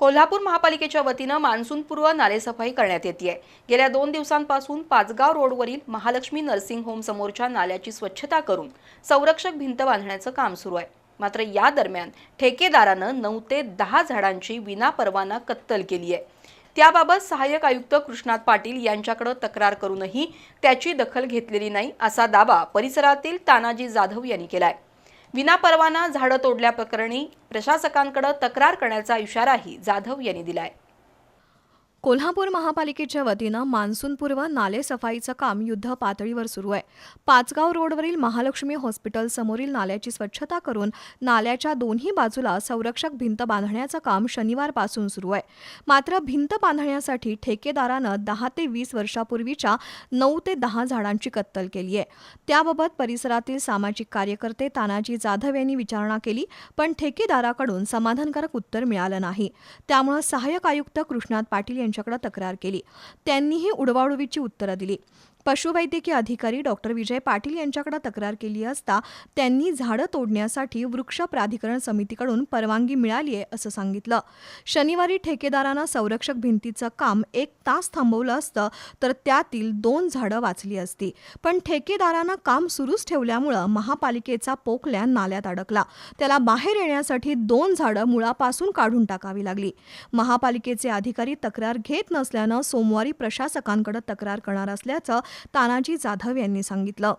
कोल्हापूर महापालिकेच्या वतीनं मान्सूनपूर्व नालेसफाई करण्यात येते गेल्या दोन दिवसांपासून पाचगाव रोडवरील महालक्ष्मी नर्सिंग होम समोरच्या नाल्याची स्वच्छता करून संरक्षक भिंत बांधण्याचं काम सुरू आहे. मात्र या दरम्यान ठेकेदारानं नऊ ते दहा झाडांची विनापरवाना कत्तल केली आहे. त्याबाबत सहाय्यक आयुक्त कृष्णात पाटील यांच्याकडे तक्रार करूनही त्याची दखल घेतलेली नाही असा दावा परिसरातील तानाजी जाधव यांनी केला आहे विनापरवाना झाडं तोडल्याप्रकरणी प्रशासकांकडे तक्रार करण्याचा इशाराही जाधव यांनी दिलाय. कोल्हापूर महापालिकेच्या वतीनं मान्सूनपूर्व नालेसफाईचं काम युद्ध पातळीवर सुरू आहे. पाचगाव रोडवरील महालक्ष्मी हॉस्पिटल समोरील नाल्याची स्वच्छता करून नाल्याच्या दोन्ही बाजूला संरक्षक भिंत बांधण्याचं काम शनिवारपासून सुरू आहे. मात्र भिंत बांधण्यासाठी ठेकेदारानं दहा ते वीस वर्षापूर्वीच्या नऊ ते दहा झाडांची कत्तल केली आहे. त्याबाबत परिसरातील सामाजिक कार्यकर्ते तानाजी जाधव यांनी विचारणा केली पण ठेकेदाराकडून समाधानकारक उत्तर मिळालं नाही. त्यामुळे सहाय्यक आयुक्त कृष्णात पाटील यांच्याकडे तक्रार केली. त्यांनीही उडवाउडवीची उत्तरं दिली. पशुवैद्यकीय अधिकारी डॉक्टर विजय पाटील यांच्याकडे तक्रार केली असता त्यांनी झाडं तोडण्यासाठी वृक्ष प्राधिकरण समितीकडून परवानगी मिळाली आहे असं सांगितलं. शनिवारी ठेकेदारानं संरक्षक भिंतीचं काम एक तास थांबवलं असतं तर त्यातील दोन झाडं वाचली असती. पण ठेकेदारानं काम सुरूच ठेवल्यामुळं महापालिकेचा पोकल्या नाल्यात अडकला. त्याला बाहेर येण्यासाठी दोन झाडं मुळापासून काढून टाकावी लागली. महापालिकेचे अधिकारी तक्रार घेत नसल्यानं सोमवारी प्रशासकांकडे तक्रार करणार असल्याचं तानाजी जाधव यांनी सांगितलं.